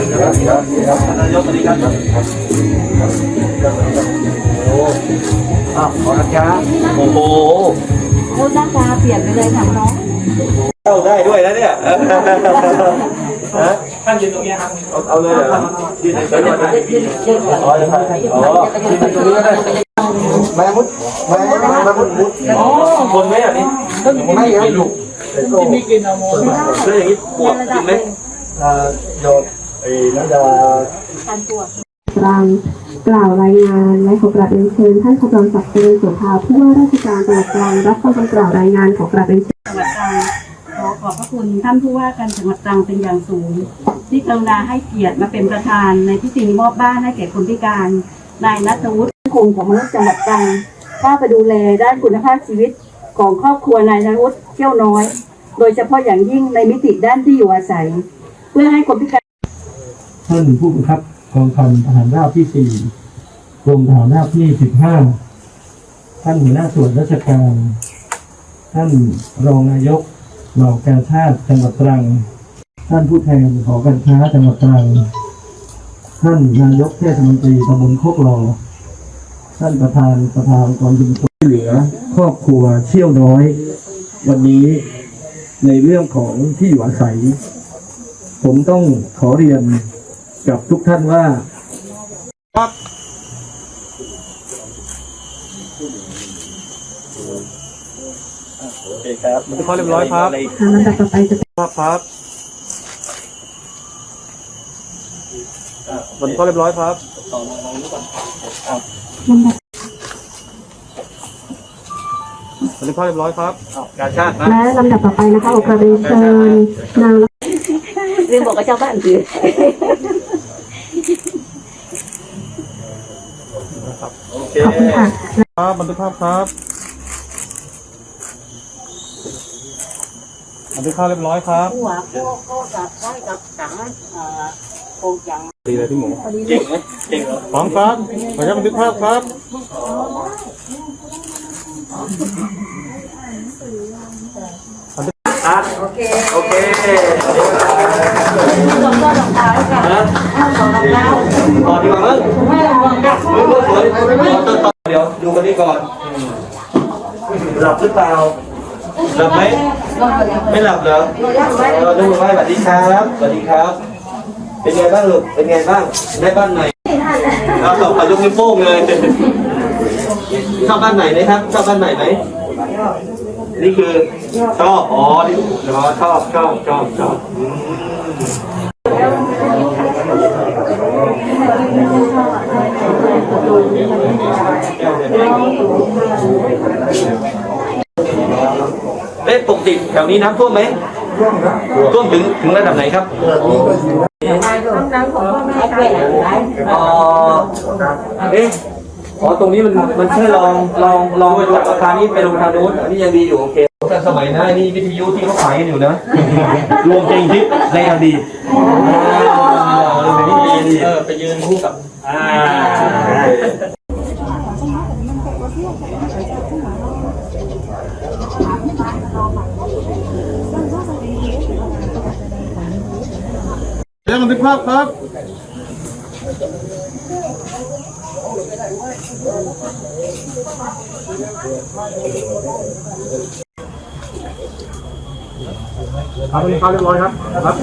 นายกสวัสดีครับโอ้อ้าวขอรับจ้าโอ้โหพูดหน้าตาเปลี่ยนไปเลยค่ะน้องเข้าได้ด้วยนะเนี่ยฮะท่านยืนตรงนี้ครับเอาเอาเลยเหรอยืนเฉยๆก่อนนะอ๋ออ๋อยืนตรงนี้ก็ได้มามุดมามามุดมุดอ๋อคนไหมอะนี่ไม่ครับลูกที่มีกินเอาโมนแล้วอย่างนี้ปวดกินไหมอ่าโยน ไอ้น้ำยาตรังกล่าวรายงานและขอกราบเรียนเชิญท่านขจรศักดิ์เจริญโสุภาผู้ว่าราชการจังหวัดตรังรับฟังคำกล่าวรายงานขอกราบเรียนเชิญจังหวัดตรังขอขอบพระคุณท่านผู้ว่าการจังหวัดตรังเป็นอย่างสูง ที่กรุณาให้เกียรติมาเป็นประธานในพิธีมอบบ้านให้แก่คนพิการนายนัทวุฒิคงของมนุษย์จังหวัดตรังเข้าไปดูแลด้านคุณภาพชีวิตของครอบครัวนายนัทวุฒิเที่ยวน้อย โดยเฉพาะอย่างยิ่งในมิติด้านที่อยู่อาศัย เพื่อให้คนพิการ ท่านผู้บังคับกองพันทหารราบที่สี่กรมทหารราบที่สิบห้าท่านหัวหน้าส่วนราชการ ท่านรองนายกเหล่าการชาติจังหวัดตรัง ท่านผู้แทนหอการค้าจังหวัดตรัง ท่านนายกเทศมนตรีตำบลโคกหลอท่านประธานประธานกองทุนช่วยเหลือ ครอบครัวเชี่ยวน้อย วันนี้ในเรื่องของที่อยู่อาศัย ผมต้องขอเรียน กับทุกท่านว่าโอเคครับมันข้อเรียบร้อยครับค่ะลำดับต่อไปจะเป็นครับครับมันข้อเรียบร้อยครับลำดับมันข้อเรียบร้อยครับการชาตินะและลำดับต่อไปนะคะขอกราบเรียนเชิญนางเรียนบอกกับเจ้าบ้านคือ โอเค ขอบคุณค่ะ ครับบันทึกภาพครับบันทึกภาพเรียบร้อยครับ หัวโคโคกับไว้กับสังเอ่อโคงจังดีเลยพี่หมูเก่งไหมเก่งพร้อมครับขออนุญาตบันทึกภาพครับอะโอเคโอเคลงก็ลงเท้าค่ะนะลงรองเท้าต่อดีกว่ามั้ง เดี๋ยวดูกันนี่ก่อน หลับหรือเปล่า หลับไหม ไม่หลับเหรอเออดูไว้สวัสดีครับสวัสดีครับ เป็นไงบ้างลูก เป็นไงบ้าง ได้บ้านไหนเราตอบขอยกนิ้วโป้งเลยชอบบ้านไหนนะครับชอบบ้านไหนไหมนี่คือชอบอ๋อนี่อ๋อชอบชอบชอบชอบ เอ๊ะปกติแถวนี้น้ำท่วมไหมท่วมถึงถึงระดับไหนครับอ๋อเอ๊ะอ๋อตรงนี้มันมันแค่ลองลองลองจากอาคารนี้ไปลงทางนู้นอันนี้ยังดีอยู่โอเคแต่สมัยหน้านี่วิทยุที่เขาขายกันอยู่นะ รวมเพลงฮิตในอดีตรวมเพลงฮิตในอดีตเออไปยืนคู่กับอ่า เดี๋ยวบันทึกภาพครับครับวันนี้เข้าเรียบร้อยครับครับ